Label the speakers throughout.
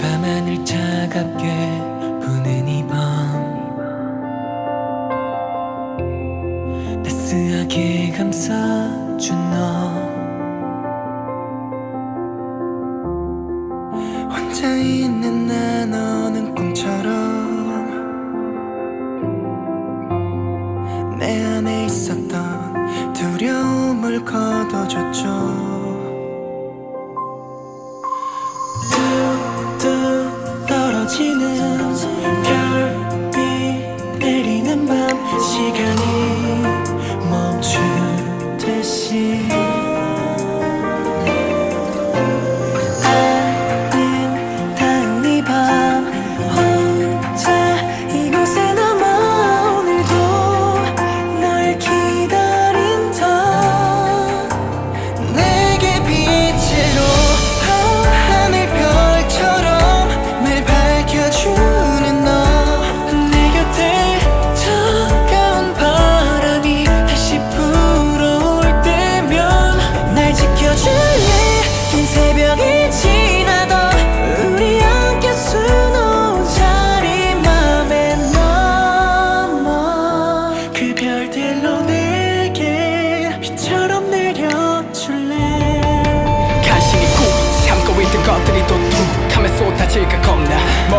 Speaker 1: 밤하늘 차갑게 부는 이 밤. 따스하게 감싸준 너. 혼자 있는 나 너는 꿈처럼 내 안에 있었던 두려움을 걷어줬죠 떨어지는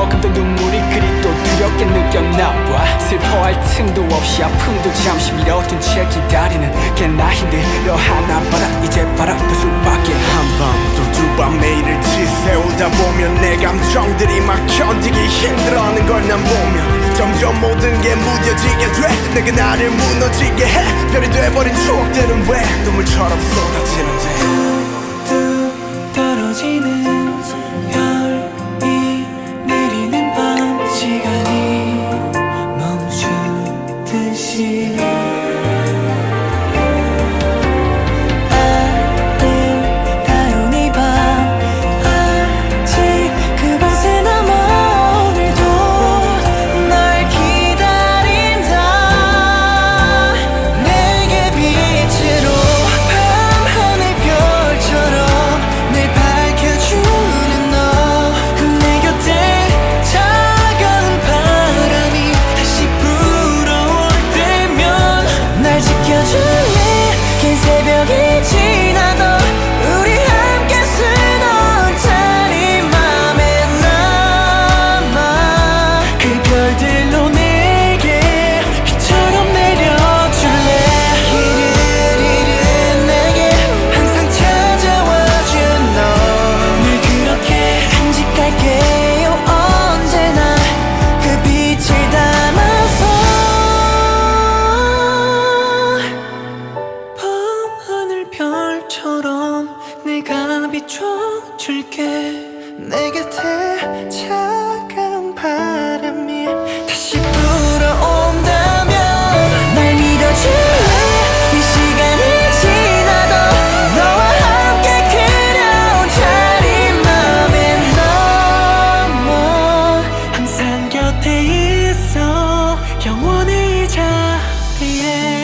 Speaker 2: 금던 눈물이 그리 또 두렵게 느꼈나 봐. 슬퍼할 틈도 없이 아픔도 잠시 밀어둔 채 기다리는 게 나 힘들어. 하나 봐라 이제 바라볼 수밖에.
Speaker 3: 한밤 또 두 밤 매일을 지새우다 보면 내 감정들이 막 견디기 힘들어하는 걸 난 보면 점점 모든 게 무뎌지게 돼. 내가 나를 무너지게 해. 별이 돼버린 추억들은 왜 눈물처럼 쏟아지는데.
Speaker 1: 뚝뚝 떨어지는 me. 긴 새벽이 지 비춰줄게. 내 곁에 차가운 바람이 다시 불어온다면 날 믿어줄래? 이 시간이 지나도 너와 함께 그려온 자리 맘에 넘어. 항상 곁에 있어. 영원히 이 자리에